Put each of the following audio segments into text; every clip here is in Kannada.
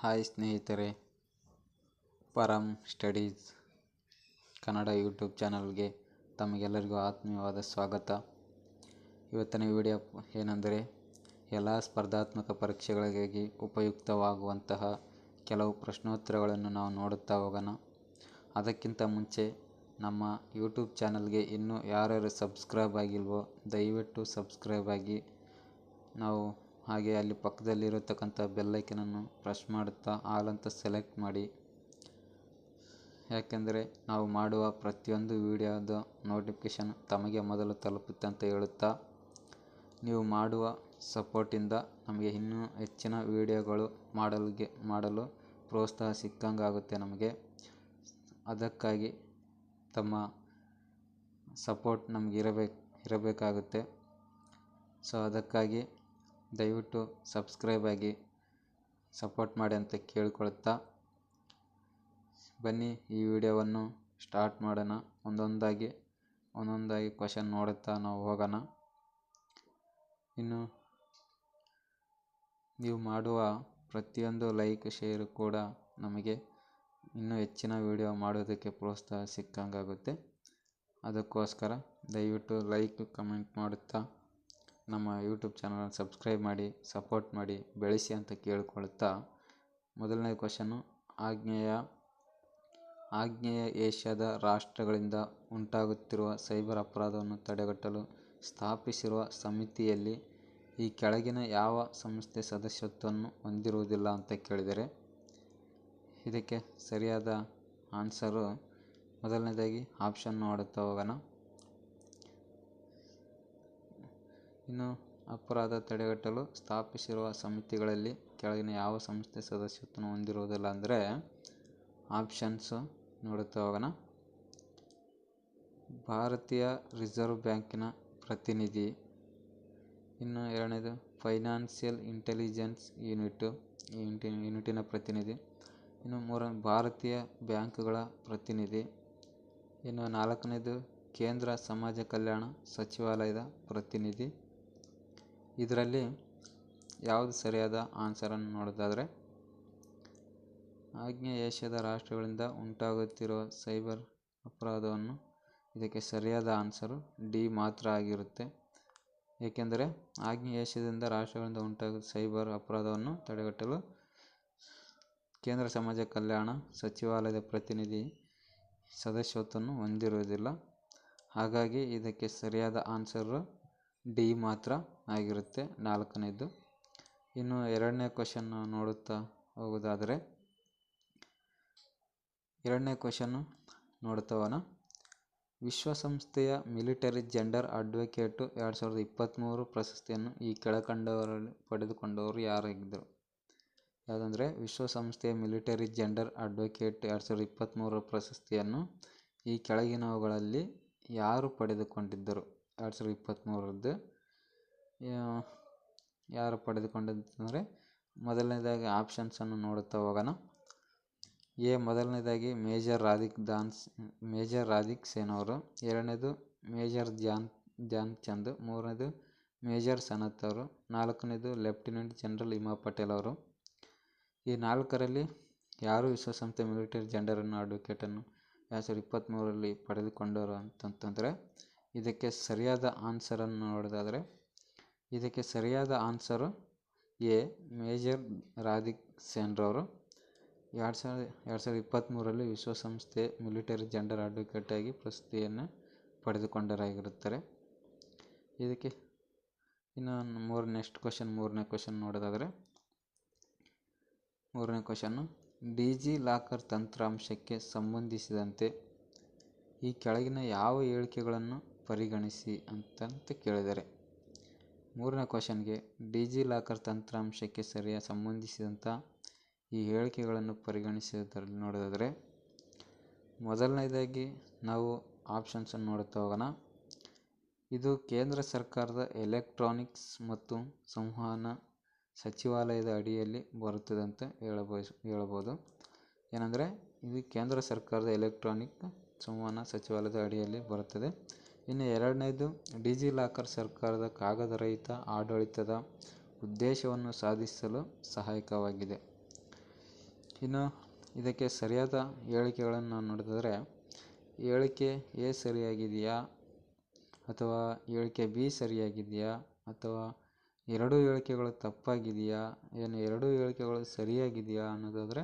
ಹಾಯ್ ಸ್ನೇಹಿತರೆ, ಪರಂ ಸ್ಟಡೀಸ್ ಕನ್ನಡ ಯೂಟ್ಯೂಬ್ ಚಾನಲ್ಗೆ ತಮಗೆಲ್ಲರಿಗೂ ಆತ್ಮೀಯವಾದ ಸ್ವಾಗತ. ಇವತ್ತಿನ ವಿಡಿಯೋ ಏನೆಂದರೆ, ಎಲ್ಲ ಸ್ಪರ್ಧಾತ್ಮಕ ಪರೀಕ್ಷೆಗಳಿಗಾಗಿ ಉಪಯುಕ್ತವಾಗುವಂತಹ ಕೆಲವು ಪ್ರಶ್ನೋತ್ತರಗಳನ್ನು ನಾವು ನೋಡುತ್ತಾ ಹೋಗೋಣ. ಅದಕ್ಕಿಂತ ಮುಂಚೆ, ನಮ್ಮ ಯೂಟ್ಯೂಬ್ ಚಾನಲ್ಗೆ ಇನ್ನೂ ಯಾರ್ಯಾರು ಸಬ್ಸ್ಕ್ರೈಬ್ ಆಗಿಲ್ವೋ, ದಯವಿಟ್ಟು ಸಬ್ಸ್ಕ್ರೈಬ್ ಆಗಿ ನಾವು ಹಾಗೆ ಅಲ್ಲಿ ಪಕ್ಕದಲ್ಲಿರತಕ್ಕಂಥ ಬೆಲ್ಲೈಕನನ್ನು ಪ್ರೆಸ್ ಮಾಡುತ್ತಾ ಆಲ್ ಅಂತ ಸೆಲೆಕ್ಟ್ ಮಾಡಿ. ಯಾಕೆಂದರೆ ನಾವು ಮಾಡುವ ಪ್ರತಿಯೊಂದು ವಿಡಿಯೋದ ನೋಟಿಫಿಕೇಷನ್ ತಮಗೆ ಮೊದಲು ತಲುಪುತ್ತೆ ಅಂತ ಹೇಳುತ್ತಾ, ನೀವು ಮಾಡುವ ಸಪೋರ್ಟಿಂದ ನಮಗೆ ಇನ್ನೂ ಹೆಚ್ಚಿನ ವಿಡಿಯೋಗಳು ಮಾಡಲ್ಗೆ, ಮಾಡಲು ಪ್ರೋತ್ಸಾಹ ಸಿಕ್ಕಂಗಾಗುತ್ತೆ ನಮಗೆ. ಅದಕ್ಕಾಗಿ ತಮ್ಮ ಸಪೋರ್ಟ್ ನಮ್ಗೆ ಇರಬೇಕು, ಇರಬೇಕಾಗುತ್ತೆ. ಸೊ ಅದಕ್ಕಾಗಿ ದಯವಿಟ್ಟು ಸಬ್ಸ್ಕ್ರೈಬ್ ಆಗಿ ಸಪೋರ್ಟ್ ಮಾಡಿ ಅಂತ ಕೇಳಿಕೊಳ್ತಾ ಬನ್ನಿ ಈ ವಿಡಿಯೋವನ್ನು ಸ್ಟಾರ್ಟ್ ಮಾಡೋಣ. ಒಂದೊಂದಾಗಿ ಒಂದೊಂದಾಗಿ ಕ್ವಶನ್ ನೋಡುತ್ತಾ ನಾವು ಹೋಗೋಣ. ಇನ್ನು ನೀವು ಮಾಡುವ ಪ್ರತಿಯೊಂದು ಲೈಕ್ ಶೇರು ಕೂಡ ನಮಗೆ ಇನ್ನೂ ಹೆಚ್ಚಿನ ವಿಡಿಯೋ ಮಾಡೋದಕ್ಕೆ ಪ್ರೋತ್ಸಾಹ ಸಿಕ್ಕಂಗಾಗುತ್ತೆ. ಅದಕ್ಕೋಸ್ಕರ ದಯವಿಟ್ಟು ಲೈಕ್ ಕಮೆಂಟ್ ಮಾಡುತ್ತಾ ನಮ್ಮ ಯೂಟ್ಯೂಬ್ ಚಾನಲನ್ನು ಸಬ್ಸ್ಕ್ರೈಬ್ ಮಾಡಿ, ಸಪೋರ್ಟ್ ಮಾಡಿ, ಬೆಳೆಸಿ ಅಂತ ಕೇಳಿಕೊಳ್ತಾ ಮೊದಲನೇ ಕ್ವಶನ್ನು ಆಗ್ನೇಯ ಆಗ್ನೇಯ ಏಷ್ಯಾದ ರಾಷ್ಟ್ರಗಳಿಂದ ಉಂಟಾಗುತ್ತಿರುವ ಸೈಬರ್ ಅಪರಾಧವನ್ನು ತಡೆಗಟ್ಟಲು ಸ್ಥಾಪಿಸಿರುವ ಸಮಿತಿಯಲ್ಲಿ ಈ ಕೆಳಗಿನ ಯಾವ ಸಂಸ್ಥೆ ಸದಸ್ಯತ್ವವನ್ನು ಹೊಂದಿರುವುದಿಲ್ಲ ಅಂತ ಕೇಳಿದರೆ, ಇದಕ್ಕೆ ಸರಿಯಾದ ಆನ್ಸರು ಮೊದಲನೇದಾಗಿ ಆಪ್ಷನ್ ನೋಡುತ್ತಾ ಹೋಗೋಣ. ಇನ್ನು ಅಪರಾಧ ತಡೆಗಟ್ಟಲು ಸ್ಥಾಪಿಸಿರುವ ಸಮಿತಿಗಳಲ್ಲಿ ಕೆಳಗಿನ ಯಾವ ಸಂಸ್ಥೆ ಸದಸ್ಯತ್ವವನ್ನು ಹೊಂದಿರುವುದಿಲ್ಲ ಅಂದರೆ ಆಪ್ಷನ್ಸು ನೋಡುತ್ತಾ ಹೋಗೋಣ. ಭಾರತೀಯ ರಿಸರ್ವ್ ಬ್ಯಾಂಕಿನ ಪ್ರತಿನಿಧಿ. ಇನ್ನು ಎರಡನೇದು ಫೈನಾನ್ಷಿಯಲ್ ಇಂಟೆಲಿಜೆನ್ಸ್ ಯೂನಿಟು, ಈ ಯೂನಿಟಿನ ಪ್ರತಿನಿಧಿ. ಇನ್ನು ಮೂರನೇ ಭಾರತೀಯ ಬ್ಯಾಂಕ್ಗಳ ಪ್ರತಿನಿಧಿ. ಇನ್ನು ನಾಲ್ಕನೇದು, ಕೇಂದ್ರ ಸಮಾಜ ಕಲ್ಯಾಣ ಸಚಿವಾಲಯದ ಪ್ರತಿನಿಧಿ. ಇದರಲ್ಲಿ ಯಾವುದು ಸರಿಯಾದ ಆನ್ಸರನ್ನು ನೋಡೋದಾದರೆ, ಆಗ್ನೇಯ ಏಷ್ಯಾದ ರಾಷ್ಟ್ರಗಳಿಂದ ಉಂಟಾಗುತ್ತಿರುವ ಸೈಬರ್ ಅಪರಾಧವನ್ನು ಇದಕ್ಕೆ ಸರಿಯಾದ ಆನ್ಸರು ಡಿ ಮಾತ್ರ ಆಗಿರುತ್ತೆ. ಏಕೆಂದರೆ, ಆಗ್ನೇಯ ಏಷ್ಯಾದಿಂದ ರಾಷ್ಟ್ರಗಳಿಂದ ಉಂಟಾಗುವ ಸೈಬರ್ ಅಪರಾಧವನ್ನು ತಡೆಗಟ್ಟಲು ಕೇಂದ್ರ ಸಮಾಜ ಕಲ್ಯಾಣ ಸಚಿವಾಲಯದ ಪ್ರತಿನಿಧಿ ಸದಸ್ಯತ್ವವನ್ನು ಹೊಂದಿರುವುದಿಲ್ಲ. ಹಾಗಾಗಿ ಇದಕ್ಕೆ ಸರಿಯಾದ ಆನ್ಸರು ಡಿ ಮಾತ್ರ ಆಗಿರುತ್ತೆ, ನಾಲ್ಕನೇದು. ಇನ್ನು ಎರಡನೇ ಕ್ವಶನ್ ನೋಡುತ್ತಾ ಹೋಗೋದಾದರೆ, ಎರಡನೇ ಕ್ವಶನ್ನು ನೋಡುತ್ತಾ ಹೋಗೋಣ. ವಿಶ್ವಸಂಸ್ಥೆಯ ಮಿಲಿಟರಿ ಜೆಂಡರ್ ಅಡ್ವೊಕೇಟು ಎರಡು ಸಾವಿರದ ಇಪ್ಪತ್ತ್ಮೂರು ಪ್ರಶಸ್ತಿಯನ್ನು ಈ ಕೆಳಕಂಡವರಲ್ಲಿ ಪಡೆದುಕೊಂಡವರು ಯಾರಾಗಿದ್ದರು? ಯಾವುದಂದರೆ, ವಿಶ್ವಸಂಸ್ಥೆಯ ಮಿಲಿಟರಿ ಜೆಂಡರ್ ಅಡ್ವೊಕೇಟ್ ಎರಡು ಸಾವಿರದ ಇಪ್ಪತ್ತ್ಮೂರು ಪ್ರಶಸ್ತಿಯನ್ನು ಈ ಕೆಳಗಿನವುಗಳಲ್ಲಿ ಯಾರು ಪಡೆದುಕೊಂಡಿದ್ದರು? ಎರಡು ಸಾವಿರದ ಇಪ್ಪತ್ತ್ಮೂರರದ್ದು ಯಾರು ಪಡೆದುಕೊಂಡಿದ್ದಂದರೆ ಮೊದಲನೇದಾಗಿ ಆಪ್ಷನ್ಸನ್ನು ನೋಡುತ್ತಾ ಹೋಗೋಣ. ಎ, ಮೊದಲನೇದಾಗಿ ಮೇಜರ್ ರಾಧಿಕ್ ದಾನ್ಸ್ ಮೇಜರ್ ರಾಧಿಕ್ ಸೇನ್ ಅವರು ಎರಡನೇದು ಮೇಜರ್ ಧ್ಯಾನ್ ಧ್ಯಾನ್ ಚಂದ್. ಮೂರನೇದು ಮೇಜರ್ ಸನತ್ ಅವರು. ನಾಲ್ಕನೇದು ಲೆಫ್ಟಿನೆಂಟ್ ಜನರಲ್ ಹಿಮಾ ಪಟೇಲ್ ಅವರು. ಈ ನಾಲ್ಕರಲ್ಲಿ ಯಾರು ವಿಶ್ವಸಂಸ್ಥೆ ಮಿಲಿಟರಿ ಜನರನ್ನು, ಅಡ್ವೊಕೇಟನ್ನು ಎರಡು ಸಾವಿರದ ಇಪ್ಪತ್ತ್ಮೂರರಲ್ಲಿ ಪಡೆದುಕೊಂಡರು ಅಂತಂತಂದರೆ ಇದಕ್ಕೆ ಸರಿಯಾದ ಆನ್ಸರನ್ನು ನೋಡೋದಾದರೆ, ಇದಕ್ಕೆ ಸರಿಯಾದ ಆನ್ಸರು ಎ ಮೇಜರ್ ರಾಧಿಕ್ ಸೇನ್ರವರು ಎರಡು ಸಾವಿರದ ಎರಡು ಸಾವಿರದ ಇಪ್ಪತ್ತ್ಮೂರರಲ್ಲಿ ವಿಶ್ವಸಂಸ್ಥೆ ಮಿಲಿಟರಿ ಜೆಂಡರ್ ಅಡ್ವೊಕೇಟಾಗಿ ಪ್ರಶಸ್ತಿಯನ್ನು ಪಡೆದುಕೊಂಡರಾಗಿರುತ್ತಾರೆ ಇದಕ್ಕೆ ಇನ್ನು ಮೂರು ನೆಕ್ಸ್ಟ್ ಕ್ವಶನ್ ಮೂರನೇ ಕ್ವಶನ್ ನೋಡೋದಾದರೆ, ಮೂರನೇ ಕ್ವಶನ್ನು ಡಿ ಜಿ ಲಾಕರ್ ತಂತ್ರಾಂಶಕ್ಕೆ ಸಂಬಂಧಿಸಿದಂತೆ ಈ ಕೆಳಗಿನ ಯಾವ ಹೇಳಿಕೆಗಳನ್ನು ಪರಿಗಣಿಸಿ ಅಂತಂತ ಕೇಳಿದ್ದಾರೆ. ಮೂರನೇ ಕ್ವಶನ್ಗೆ ಡಿಜಿ ಲಾಕರ್ ತಂತ್ರಾಂಶಕ್ಕೆ ಸರಿಯಾಗಿ ಸಂಬಂಧಿಸಿದಂಥ ಈ ಹೇಳಿಕೆಗಳನ್ನು ಪರಿಗಣಿಸೋದ್ರಲ್ಲಿ ನೋಡೋದಾದರೆ, ಮೊದಲನೇದಾಗಿ ನಾವು ಆಪ್ಷನ್ಸನ್ನು ನೋಡುತ್ತಾ ಹೋಗೋಣ. ಇದು ಕೇಂದ್ರ ಸರ್ಕಾರದ ಎಲೆಕ್ಟ್ರಾನಿಕ್ಸ್ ಮತ್ತು ಸಂವಹನ ಸಚಿವಾಲಯದ ಅಡಿಯಲ್ಲಿ ಬರುತ್ತದೆ ಅಂತ ಹೇಳಬಯಸ್ ಹೇಳ್ಬೋದು ಏನಂದರೆ, ಇದು ಕೇಂದ್ರ ಸರ್ಕಾರದ ಎಲೆಕ್ಟ್ರಾನಿಕ್ ಸಂವಹನ ಸಚಿವಾಲಯದ ಅಡಿಯಲ್ಲಿ ಬರುತ್ತದೆ. ಇನ್ನು ಎರಡನೇದು, ಡಿಜಿ ಲಾಕರ್ ಸರ್ಕಾರದ ಕಾಗದರಹಿತ ಆಡಳಿತದ ಉದ್ದೇಶವನ್ನು ಸಾಧಿಸಲು ಸಹಾಯಕವಾಗಿದೆ. ಇನ್ನು ಇದಕ್ಕೆ ಸರಿಯಾದ ಹೇಳಿಕೆಗಳನ್ನು ನಾವು ನೋಡಿದರೆ, ಹೇಳಿಕೆ ಎ ಸರಿಯಾಗಿದೆಯಾ ಅಥವಾ ಹೇಳಿಕೆ ಬಿ ಸರಿಯಾಗಿದೆಯಾ ಅಥವಾ ಎರಡೂ ಹೇಳಿಕೆಗಳು ತಪ್ಪಾಗಿದೆಯಾ, ಏನು ಎರಡೂ ಹೇಳಿಕೆಗಳು ಸರಿಯಾಗಿದೆಯಾ ಅನ್ನೋದಾದರೆ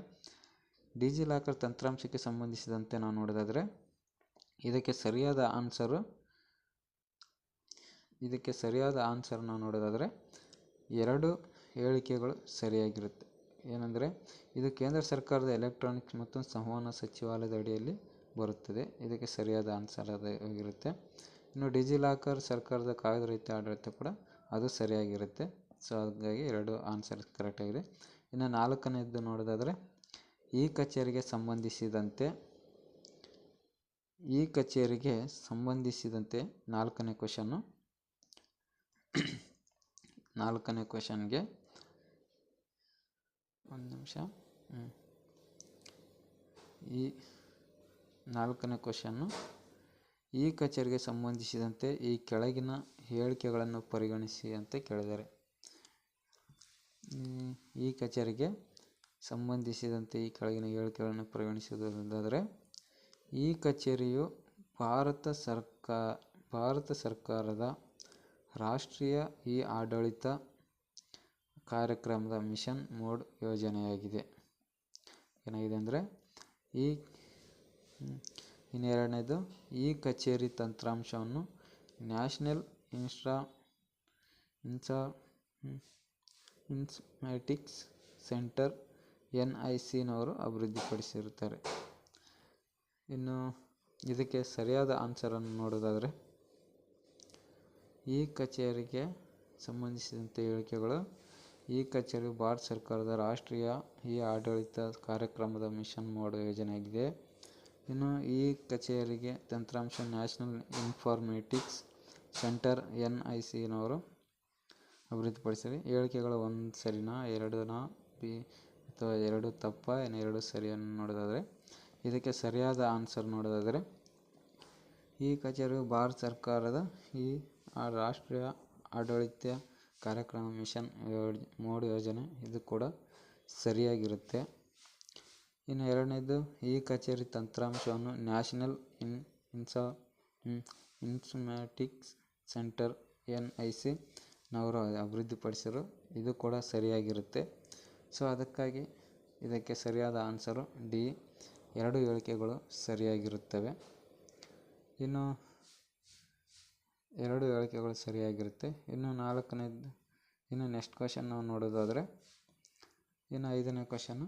ಡಿಜಿಲಾಕರ್ ತಂತ್ರಾಂಶಕ್ಕೆ ಸಂಬಂಧಿಸಿದಂತೆ ನಾವು ನೋಡೋದಾದರೆ, ಇದಕ್ಕೆ ಸರಿಯಾದ ಆನ್ಸರು ಇದಕ್ಕೆ ಸರಿಯಾದ ಆನ್ಸರ್ ನಾವು ನೋಡೋದಾದರೆ ಎರಡು ಹೇಳಿಕೆಗಳು ಸರಿಯಾಗಿರುತ್ತೆ. ಏನಂದರೆ, ಇದು ಕೇಂದ್ರ ಸರ್ಕಾರದ ಎಲೆಕ್ಟ್ರಾನಿಕ್ಸ್ ಮತ್ತು ಸಂವಹನ ಸಚಿವಾಲಯದ ಅಡಿಯಲ್ಲಿ ಬರುತ್ತದೆ. ಇದಕ್ಕೆ ಸರಿಯಾದ ಆನ್ಸರ್ ಅದು ಆಗಿರುತ್ತೆ. ಇನ್ನು ಡಿಜಿಲಾಕರ್ ಸರ್ಕಾರದ ಕಾಗದರಹಿತ ಆಡಳಿತ ಕೂಡ ಅದು ಸರಿಯಾಗಿರುತ್ತೆ. ಸೊ ಹಾಗಾಗಿ ಎರಡು ಆನ್ಸರ್ ಕರೆಕ್ಟಾಗಿದೆ ಇನ್ನು ನಾಲ್ಕನೇದು ನೋಡೋದಾದರೆ, ಈ ಕಚೇರಿಗೆ ಸಂಬಂಧಿಸಿದಂತೆ, ಈ ಕಚೇರಿಗೆ ಸಂಬಂಧಿಸಿದಂತೆ ನಾಲ್ಕನೇ ಕ್ವಶನ್ನು ನಾಲ್ಕನೇ ಕ್ವೆಶನ್ಗೆ ಒಂದು ನಿಮಿಷ. ಈ ನಾಲ್ಕನೇ ಕ್ವಶನ್ನು ಈ ಕಚೇರಿಗೆ ಸಂಬಂಧಿಸಿದಂತೆ ಈ ಕೆಳಗಿನ ಹೇಳಿಕೆಗಳನ್ನು ಪರಿಗಣಿಸಿ ಅಂತ ಕೇಳಿದ್ದಾರೆ. ಈ ಕಚೇರಿಗೆ ಸಂಬಂಧಿಸಿದಂತೆ ಈ ಕೆಳಗಿನ ಹೇಳಿಕೆಗಳನ್ನು ಪರಿಗಣಿಸುವುದಾದರೆ, ಈ ಕಚೇರಿಯು ಭಾರತ ಸರ್ಕಾ, ಭಾರತ ಸರ್ಕಾರದ ರಾಷ್ಟ್ರೀಯ ಇ ಆಡಳಿತ ಕಾರ್ಯಕ್ರಮದ ಮಿಷನ್ ಮೋಡ್ ಯೋಜನೆಯಾಗಿದೆ. ಏನಾಗಿದೆ ಅಂದರೆ, ಈ, ಇನ್ನೆರಡನೇದು, ಈ ಕಚೇರಿ ತಂತ್ರಾಂಶವನ್ನು ನ್ಯಾಷನಲ್ ಇನ್ಸ್ಟಾ ಇನ್ಸಾ ಇನ್ಸ್ಮ್ಯಾಟಿಕ್ಸ್ ಸೆಂಟರ್ ಎನ್ ಐ ಸಿನವರು ಅಭಿವೃದ್ಧಿಪಡಿಸಿರುತ್ತಾರೆ. ಇನ್ನು, ಇದಕ್ಕೆ ಸರಿಯಾದ ಆನ್ಸರನ್ನು ನೋಡೋದಾದರೆ ಈ ಕಚೇರಿಗೆ ಸಂಬಂಧಿಸಿದಂತೆ ಹೇಳಿಕೆಗಳು, ಈ ಕಚೇರಿ ಭಾರತ ಸರ್ಕಾರದ ರಾಷ್ಟ್ರೀಯ ಇ ಆಡಳಿತ ಕಾರ್ಯಕ್ರಮದ ಮಿಷನ್ ಮೋಡ್ ಯೋಜನೆಯಾಗಿದೆ. ಇನ್ನು ಈ ಕಚೇರಿಗೆ ತಂತ್ರಾಂಶ national informatics centre N I ಸಿನವರು ಅಭಿವೃದ್ಧಿಪಡಿಸಿದೆ ಹೇಳಿಕೆಗಳು ಒಂದು ಸರಿನಾ ಎರಡನಾ ಬಿ ಅಥವಾ ಎರಡು ತಪ್ಪ ಏನು ಎರಡು ಸರಿಯನ್ನು ನೋಡೋದಾದರೆ, ಇದಕ್ಕೆ ಸರಿಯಾದ ಆನ್ಸರ್ ನೋಡೋದಾದರೆ, ಈ ಕಚೇರಿಯು ಭಾರತ ಸರ್ಕಾರದ ಈ ರಾಷ್ಟ್ರೀಯ ಆಡಳಿತ ಕಾರ್ಯಕ್ರಮ ಮಿಷನ್ ಮೋಡ್ ಯೋಜನೆ ಇದು ಕೂಡ ಸರಿಯಾಗಿರುತ್ತೆ. ಇನ್ನು ಎರಡನೇದು ಈ ಕಚೇರಿ ತಂತ್ರಾಂಶವನ್ನು national in, ಇನ್ಸಾ informatics centre N I C ನವರು ಅಭಿವೃದ್ಧಿಪಡಿಸಿರು ಇದು ಕೂಡ ಸರಿಯಾಗಿರುತ್ತೆ. ಸೊ ಅದಕ್ಕಾಗಿ ಇದಕ್ಕೆ ಸರಿಯಾದ ಆನ್ಸರು ಡಿ, ಎರಡು ಹೇಳಿಕೆಗಳು ಸರಿಯಾಗಿರುತ್ತವೆ. ಇನ್ನು ಎರಡು ಹೇಳಿಕೆಗಳು ಸರಿಯಾಗಿರುತ್ತೆ. ಇನ್ನು ನಾಲ್ಕನೇದು, ಇನ್ನು ನೆಕ್ಸ್ಟ್ ಕ್ವಶನ್ ನಾವು ನೋಡೋದಾದರೆ, ಇನ್ನು ಐದನೇ ಕ್ವಶನ್ನು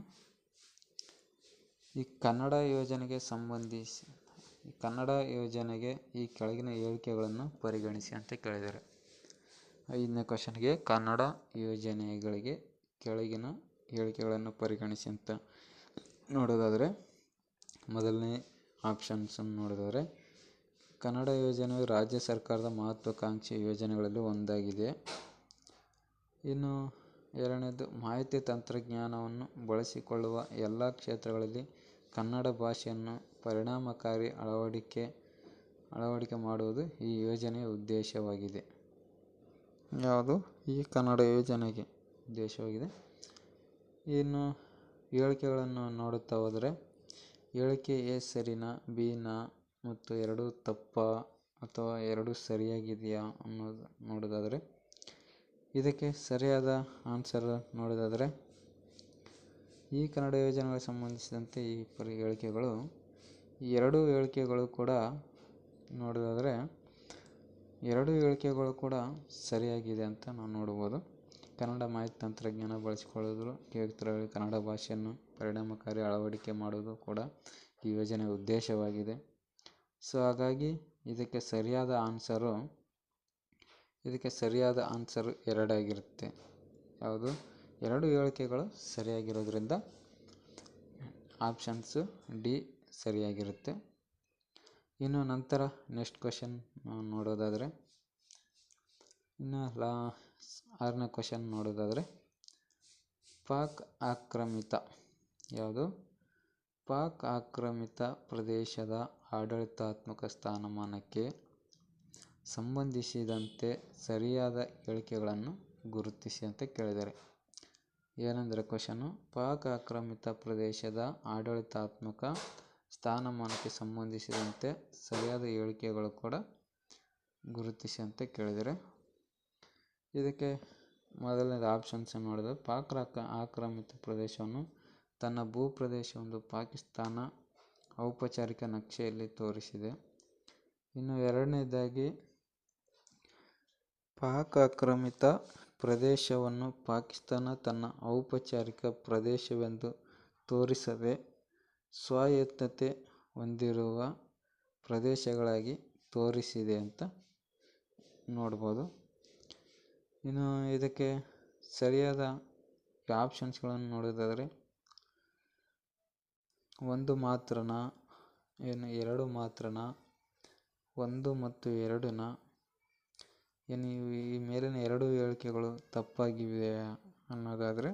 ಈ ಕನ್ನಡ ಯೋಜನೆಗೆ ಸಂಬಂಧಿಸಿ ಕನ್ನಡ ಯೋಜನೆಗೆ ಈ ಕೆಳಗಿನ ಹೇಳಿಕೆಗಳನ್ನು ಪರಿಗಣಿಸಿ ಅಂತ ಕೇಳಿದ್ದಾರೆ. ಐದನೇ ಕ್ವಶನ್ಗೆ ಕನ್ನಡ ಯೋಜನೆಗಳಿಗೆ ಕೆಳಗಿನ ಹೇಳಿಕೆಗಳನ್ನು ಪರಿಗಣಿಸಿ ಅಂತ ನೋಡೋದಾದರೆ, ಮೊದಲನೇ ಆಪ್ಷನ್ಸನ್ನು ನೋಡೋದಾದರೆ ಕನ್ನಡ ಯೋಜನೆಯು ರಾಜ್ಯ ಸರ್ಕಾರದ ಮಹತ್ವಾಕಾಂಕ್ಷಿ ಯೋಜನೆಗಳಲ್ಲಿ ಒಂದಾಗಿದೆ. ಇನ್ನು ಎರಡನೇದು, ಮಾಹಿತಿ ತಂತ್ರಜ್ಞಾನವನ್ನು ಬಳಸಿಕೊಳ್ಳುವ ಎಲ್ಲ ಕ್ಷೇತ್ರಗಳಲ್ಲಿ ಕನ್ನಡ ಭಾಷೆಯನ್ನು ಪರಿಣಾಮಕಾರಿ ಅಳವಡಿಕೆ ಅಳವಡಿಕೆ ಮಾಡುವುದು ಈ ಯೋಜನೆಯ ಉದ್ದೇಶವಾಗಿದೆ. ಯಾವುದು? ಈ ಕನ್ನಡ ಯೋಜನೆಗೆ ಉದ್ದೇಶವಾಗಿದೆ. ಇನ್ನು ಹೇಳಿಕೆಗಳನ್ನು ನೋಡುತ್ತಾ ಹೋದರೆ, ಹೇಳಿಕೆ ಎ ಸರಿನಾ ಬಿನಾ ಮತ್ತು ಎರಡೂ ತಪ್ಪಾ ಅಥವಾ ಎರಡೂ ಸರಿಯಾಗಿದೆಯಾ ಅನ್ನೋದು ನೋಡೋದಾದರೆ, ಇದಕ್ಕೆ ಸರಿಯಾದ ಆನ್ಸರ್ ನೋಡೋದಾದರೆ, ಈ ಕನ್ನಡ ಯೋಜನೆಗಳಿಗೆ ಸಂಬಂಧಿಸಿದಂತೆ ಈ ಪರಿ ಹೇಳಿಕೆಗಳು ಈ ಎರಡೂ ಹೇಳಿಕೆಗಳು ಕೂಡ ನೋಡೋದಾದರೆ, ಎರಡೂ ಹೇಳಿಕೆಗಳು ಕೂಡ ಸರಿಯಾಗಿದೆ ಅಂತ ನಾವು ನೋಡ್ಬೋದು ಕನ್ನಡ ಮಾಹಿತಿ ತಂತ್ರಜ್ಞಾನ ಬಳಸಿಕೊಳ್ಳೋದು ಕನ್ನಡ ಭಾಷೆಯನ್ನು ಪರಿಣಾಮಕಾರಿ ಅಳವಡಿಕೆ ಮಾಡೋದು ಕೂಡ ಈ ಯೋಜನೆಯ ಉದ್ದೇಶವಾಗಿದೆ. ಸೊ ಹಾಗಾಗಿ ಇದಕ್ಕೆ ಸರಿಯಾದ ಆನ್ಸರು ಇದಕ್ಕೆ ಸರಿಯಾದ ಆನ್ಸರು ಎರಡಾಗಿರುತ್ತೆ. ಯಾವುದು? ಎರಡು ಹೇಳಿಕೆಗಳು ಸರಿಯಾಗಿರೋದ್ರಿಂದ ಆಪ್ಷನ್ಸು ಡಿ ಸರಿಯಾಗಿರುತ್ತೆ. ಇನ್ನು ನಂತರ ನೆಕ್ಸ್ಟ್ ಕ್ವಶನ್ ನೋಡೋದಾದರೆ, ಇನ್ನು ಲಾ ಆರನೇ ಕ್ವಶನ್ ನೋಡೋದಾದರೆ, ಪಾಕ್ ಆಕ್ರಮಿತ ಯಾವುದು? ಪಾಕ್ ಆಕ್ರಮಿತ ಪ್ರದೇಶದ ಆಡಳಿತಾತ್ಮಕ ಸ್ಥಾನಮಾನಕ್ಕೆ ಸಂಬಂಧಿಸಿದಂತೆ ಸರಿಯಾದ ಹೇಳಿಕೆಗಳನ್ನು ಗುರುತಿಸಿ ಅಂತ ಕೇಳಿದ್ದಾರೆ. ಏನಂದರೆ ಕ್ವಶನು ಪಾಕ್ ಆಕ್ರಮಿತ ಪ್ರದೇಶದ ಆಡಳಿತಾತ್ಮಕ ಸ್ಥಾನಮಾನಕ್ಕೆ ಸಂಬಂಧಿಸಿದಂತೆ ಸರಿಯಾದ ಹೇಳಿಕೆಗಳು ಕೂಡ ಗುರುತಿಸಿ ಅಂತ ಕೇಳಿದರೆ ಇದಕ್ಕೆ ಮೊದಲನೇದು ಆಪ್ಷನ್ಸ್ ನೋಡಿದ್ರೆ ಪಾಕ್ ಆಕ- ಆಕ್ರಮಿತ ಪ್ರದೇಶವನ್ನು ತನ್ನ ಭೂಪ್ರದೇಶವೆಂದು ಪಾಕಿಸ್ತಾನ ಔಪಚಾರಿಕ ನಕ್ಷೆಯಲ್ಲಿ ತೋರಿಸಿದೆ. ಇನ್ನು ಎರಡನೇದಾಗಿ, ಪಾಕ್ ಆಕ್ರಮಿತ ಪ್ರದೇಶವನ್ನು ಪಾಕಿಸ್ತಾನ ತನ್ನ ಔಪಚಾರಿಕ ಪ್ರದೇಶವೆಂದು ತೋರಿಸದೆ ಸ್ವಾಯತ್ತತೆ ಹೊಂದಿರುವ ಪ್ರದೇಶಗಳಾಗಿ ತೋರಿಸಿದೆ ಅಂತ ನೋಡ್ಬೋದು. ಇನ್ನು ಇದಕ್ಕೆ ಸರಿಯಾದ ಆಪ್ಷನ್ಸ್ಗಳನ್ನು ನೋಡೋದಾದರೆ ಒಂದು ಮಾತ್ರನ ಏನು ಎರಡು ಮಾತ್ರನ, ಒಂದು ಮತ್ತು ಎರಡನ ಏನು ಈ ಮೇಲಿನ ಎರಡು ಹೇಳಿಕೆಗಳು ತಪ್ಪಾಗಿವೆ ಅನ್ನೋದಾದರೆ,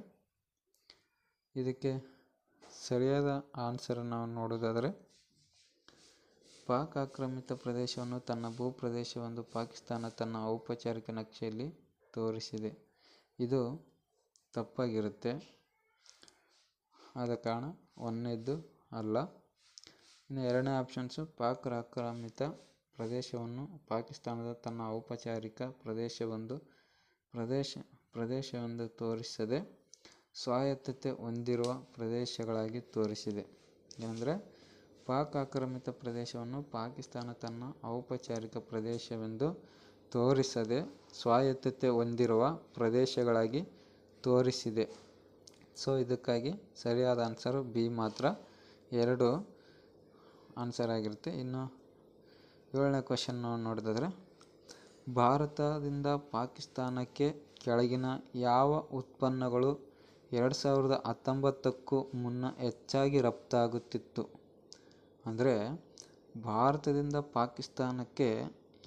ಇದಕ್ಕೆ ಸರಿಯಾದ ಆನ್ಸರನ್ನು ನೋಡೋದಾದರೆ ಪಾಕ್ ಆಕ್ರಮಿತ ಪ್ರದೇಶವನ್ನು ತನ್ನ ಭೂಪ್ರದೇಶವೆಂದು ಪಾಕಿಸ್ತಾನ ತನ್ನ ಔಪಚಾರಿಕ ನಕ್ಷೆಯಲ್ಲಿ ತೋರಿಸಿದೆ. ಇದು ತಪ್ಪಾಗಿರುತ್ತೆ. ಆದ ಕಾರಣ ಒಂದನೇದ್ದು ಅಲ್ಲ. ಇನ್ನು ಎರಡನೇ ಆಪ್ಷನ್ಸು ಪಾಕ್ ಆಕ್ರಮಿತ ಪ್ರದೇಶವನ್ನು ಪಾಕಿಸ್ತಾನದ ತನ್ನ ಔಪಚಾರಿಕ ಪ್ರದೇಶವೆಂದು ಪ್ರದೇಶ, ಪ್ರದೇಶವೆಂದು ತೋರಿಸದೆ ಸ್ವಾಯತ್ತತೆ ಹೊಂದಿರುವ ಪ್ರದೇಶಗಳಾಗಿ ತೋರಿಸಿದೆ. ಏನಂದರೆ, ಪಾಕ್ ಆಕ್ರಮಿತ ಪ್ರದೇಶವನ್ನು ಪಾಕಿಸ್ತಾನ ತನ್ನ ಔಪಚಾರಿಕ ಪ್ರದೇಶವೆಂದು ತೋರಿಸದೆ ಸ್ವಾಯತ್ತತೆ ಹೊಂದಿರುವ ಪ್ರದೇಶಗಳಾಗಿ ತೋರಿಸಿದೆ. ಸೊ ಇದಕ್ಕಾಗಿ ಸರಿಯಾದ ಆನ್ಸರು ಬಿ ಮಾತ್ರ ಎರಡು ಆನ್ಸರ್ ಆಗಿರುತ್ತೆ. ಇನ್ನು ಏಳನೇ ಕ್ವಶನ್ ನೋಡಿದ್ರೆ ಭಾರತದಿಂದ ಪಾಕಿಸ್ತಾನಕ್ಕೆ ಕೆಳಗಿನ ಯಾವ ಉತ್ಪನ್ನಗಳು ಎರಡು ಸಾವಿರದ ಹತ್ತೊಂಬತ್ತಕ್ಕೂ ಮುನ್ನ ಹೆಚ್ಚಾಗಿ ರಫ್ತಾಗುತ್ತಿತ್ತು? ಅಂದರೆ, ಭಾರತದಿಂದ ಪಾಕಿಸ್ತಾನಕ್ಕೆ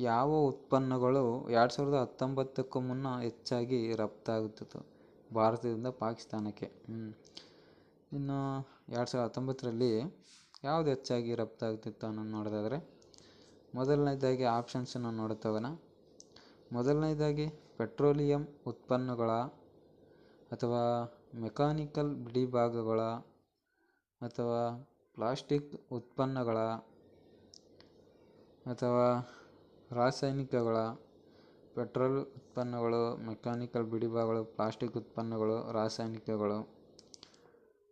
ಯಾವ ಉತ್ಪನ್ನಗಳು ಎರಡು ಸಾವಿರದ ಹತ್ತೊಂಬತ್ತಕ್ಕೂ ಮುನ್ನ ಹೆಚ್ಚಾಗಿ ರಫ್ತಾಗುತ್ತಿತ್ತು? ಭಾರತದಿಂದ ಪಾಕಿಸ್ತಾನಕ್ಕೆ. ಇನ್ನು ಎರಡು ಸಾವಿರದ ಹತ್ತೊಂಬತ್ತರಲ್ಲಿ ಯಾವುದು ಹೆಚ್ಚಾಗಿ ರಫ್ತಾಗ್ತಿತ್ತು ಅನ್ನೋದು ನೋಡೋದಾದರೆ, ಮೊದಲನೇದಾಗಿ ಆಪ್ಷನ್ಸನ್ನು ನೋಡುತ್ತಾ ಹೋಗೋಣ ಮೊದಲನೇದಾಗಿ ಪೆಟ್ರೋಲಿಯಂ ಉತ್ಪನ್ನಗಳ ಅಥವಾ ಮೆಕ್ಯಾನಿಕಲ್ ಬಿಡಿಭಾಗಗಳ ಅಥವಾ ಪ್ಲಾಸ್ಟಿಕ್ ಉತ್ಪನ್ನಗಳ ಅಥವಾ ರಾಸಾಯನಿಕಗಳ ಪೆಟ್ರೋಲ್ ಉತ್ಪನ್ನಗಳು, ಮೆಕ್ಯಾನಿಕಲ್ ಬಿಡಿಭಾಗಗಳು, ಪ್ಲಾಸ್ಟಿಕ್ ಉತ್ಪನ್ನಗಳು, ರಾಸಾಯನಿಕಗಳು.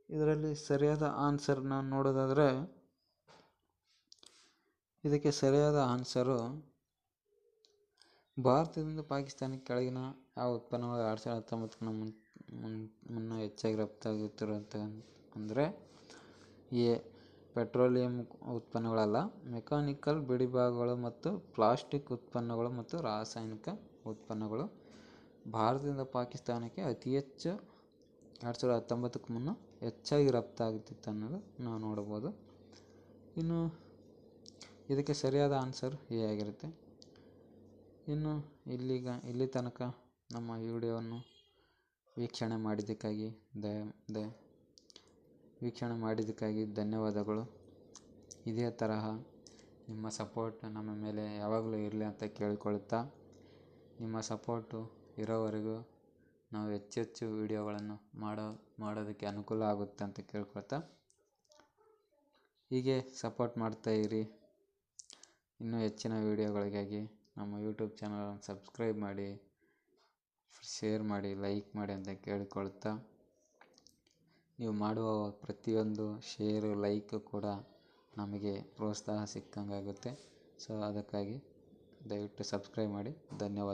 ಇದರಲ್ಲಿ ಸರಿಯಾದ ಆನ್ಸರ್ನ ನೋಡೋದಾದರೆ, ಇದಕ್ಕೆ ಸರಿಯಾದ ಆನ್ಸರು ಭಾರತದಿಂದ ಪಾಕಿಸ್ತಾನಕ್ಕೆ ಕೆಳಗಿನ ಯಾವ ಉತ್ಪನ್ನಗಳು ಎರಡು ಸಾವಿರದ ಹತ್ತೊಂಬತ್ತಕ್ಕಿಂತ ಮುನ್ ಮುನ್, ಮುನ್ನ ಹೆಚ್ಚಾಗಿ ರಫ್ತಾಗುತ್ತಿರುವಂಥ ಅಂದರೆ ಎ ಪೆಟ್ರೋಲಿಯಂ ಉತ್ಪನ್ನಗಳಲ್ಲ, ಮೆಕ್ಯಾನಿಕಲ್ ಬಿಡಿಭಾಗಗಳು ಮತ್ತು ಪ್ಲಾಸ್ಟಿಕ್ ಉತ್ಪನ್ನಗಳು ಮತ್ತು ರಾಸಾಯನಿಕ ಉತ್ಪನ್ನಗಳು. ಭಾರತದಿಂದ ಪಾಕಿಸ್ತಾನಕ್ಕೆ ಅತಿ ಹೆಚ್ಚು ಎರಡು ಸಾವಿರದ ಹತ್ತೊಂಬತ್ತಕ್ಕೆ ಮುನ್ನ ಹೆಚ್ಚಾಗಿ ರಫ್ತಾಗುತ್ತಿತ್ತು ಅನ್ನೋದು ನಾವು ನೋಡ್ಬೋದು. ಇನ್ನು ಇದಕ್ಕೆ ಸರಿಯಾದ ಆನ್ಸರ್ ಎ ಆಗಿರುತ್ತೆ. ಇನ್ನು ಇಲ್ಲಿಗ, ಇಲ್ಲಿ ತನಕ ನಮ್ಮ ವಿಡಿಯೋವನ್ನು ವೀಕ್ಷಣೆ ಮಾಡಿದ್ದಕ್ಕಾಗಿ ದಯ ದಯ. ವೀಕ್ಷಣೆ ಮಾಡಿದ್ದಕ್ಕಾಗಿ ಧನ್ಯವಾದಗಳು. ಇದೇ ತರಹ ನಿಮ್ಮ ಸಪೋರ್ಟ್ ನಮ್ಮ ಮೇಲೆ ಯಾವಾಗಲೂ ಇರಲಿ ಅಂತ ಕೇಳಿಕೊಳ್ಳುತ್ತಾ, ನಿಮ್ಮ ಸಪೋರ್ಟು ಇರೋವರೆಗೂ ನಾವು ಹೆಚ್ಚೆಚ್ಚು ವಿಡಿಯೋಗಳನ್ನು ಮಾಡೋ, ಮಾಡೋದಕ್ಕೆ ಅನುಕೂಲ ಆಗುತ್ತೆ ಅಂತ ಕೇಳ್ಕೊಳ್ತಾ ಹೀಗೆ ಸಪೋರ್ಟ್ ಮಾಡ್ತಾ ಇರಿ. ಇನ್ನೂ ಹೆಚ್ಚಿನ ವೀಡಿಯೋಗಳಿಗಾಗಿ ನಮ್ಮ ಯೂಟ್ಯೂಬ್ ಚಾನಲನ್ನು ಸಬ್ಸ್ಕ್ರೈಬ್ ಮಾಡಿ ಶೇರ್ ಮಾಡಿ ಲೈಕ್ ಮಾಡಿ ಅಂತ ಕೇಳಿಕೊಳ್ತಾ ನೀವು ಮಾಡುವ ಪ್ರತಿಯೊಂದು ಶೇರು ಲೈಕ್ ಕೂಡ ನಮಗೆ ಪ್ರೋತ್ಸಾಹ ಸಿಕ್ಕಂಗಾಗುತ್ತೆ. ಸೊ ಅದಕ್ಕಾಗಿ ದಯವಿಟ್ಟು ಸಬ್ಸ್ಕ್ರೈಬ್ ಮಾಡಿ. ಧನ್ಯವಾದ.